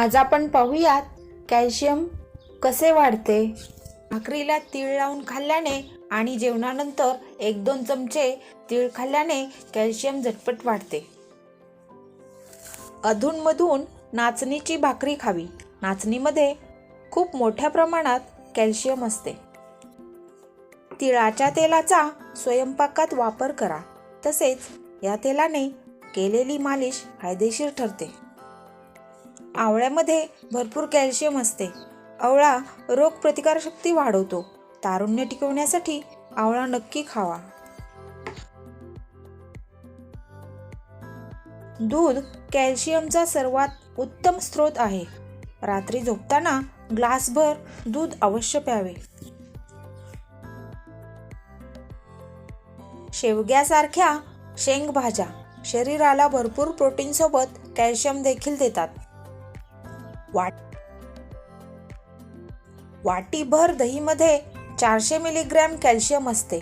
आज आपण पाहूयात कॅल्शियम कसे वाढते? भाकरीला तीळ लावून खाल्ल्याने आणि जेवणानंतर एक दोन चमचे तीळ खाल्ल्याने कॅल्शियम झटपट वाढते. अधूनमधून नाचणीची भाकरी खावी. नाचणीमध्ये खूप मोठ्या प्रमाणात कॅल्शियम असते. तिळाच्या तेलाचा स्वयंपाकात वापर करा. तसेच या तेलाने केलेली मालिश फायदेशीर ठरते. आवळ्यामध्ये भरपूर कॅल्शियम असते. आवळा रोगप्रतिकारशक्ती वाढवतो. तारुण्य टिकवण्यासाठी आवळा नक्की खावा. दूध कॅल्शियमचा सर्वात उत्तम स्रोत आहे. रात्री झोपताना ग्लासभर दूध अवश्य प्यावे. शेवग्यासारख्या शेंगभाज्या शरीराला भरपूर प्रोटीन सोबत कॅल्शियम देखील देतात. वाट वाटीभर दहीमध्ये चारशे मिलीग्रॅम कॅल्शियम असते.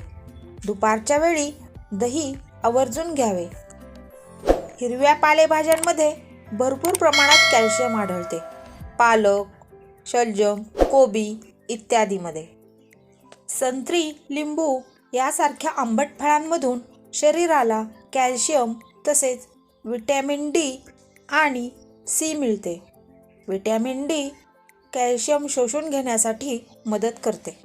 दुपारच्या वेळी दही आवर्जून घ्यावे. हिरव्या पालेभाज्यांमध्ये भरपूर प्रमाणात कॅल्शियम आढळते. पालक शलजम कोबी इत्यादीमध्ये. संत्री लिंबू यासारख्या आंबट फळांमधून शरीराला कॅल्शियम तसेच विटॅमिन डी आणि सी मिळते. व्हिटॅमिन डी कॅल्शियम शोषून घेण्यासाठी मदत करते.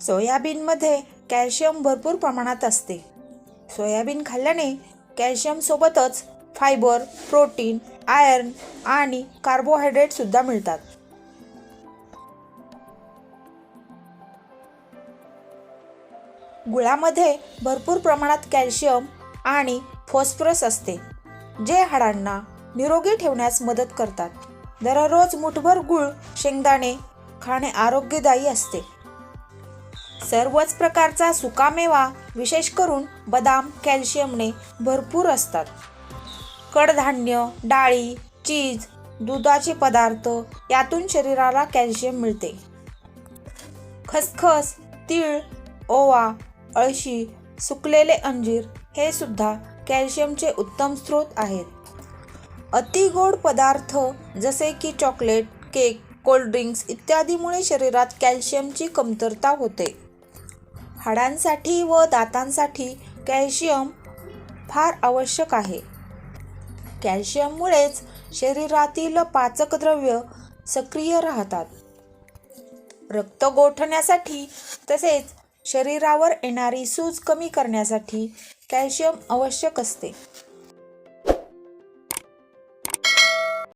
सोयाबीनमध्ये कॅल्शियम भरपूर प्रमाणात असते. सोयाबीन खाल्ल्याने कॅल्शियमसोबतच फायबर प्रोटीन आयर्न आणि कार्बोहायड्रेटसुद्धा मिळतात. गुळामध्ये भरपूर प्रमाणात कॅल्शियम आणि फॉस्फरस असते जे हाडांना निरोगी ठेवण्यास मदत करतात. दररोज मुठभर गुळ शेंगदाणे खाणे आरोग्यदायी असते. सर्वच प्रकारचा सुकामेवा विशेष करून बदाम कॅल्शियमने भरपूर असतात. कडधान्य डाळी चीज दुधाचे पदार्थ यातून शरीराला कॅल्शियम मिळते. खसखस तीळ ओवा अळशी सुकलेले अंजीर हे सुद्धा कॅल्शियमचे उत्तम स्रोत आहेत. अतिगोड पदार्थ जसे की चॉकलेट केक कोल्ड्रिंक्स इत्यादीमुळे शरीरात कॅल्शियमची कमतरता होते. हाडांसाठी व दातांसाठी कॅल्शियम फार आवश्यक आहे. कॅल्शियममुळेच शरीरातील पाचकद्रव्य सक्रिय राहतात. रक्त गोठण्यासाठी तसेच शरीरावर येणारी सूज कमी करण्यासाठी कॅल्शियम आवश्यक असते.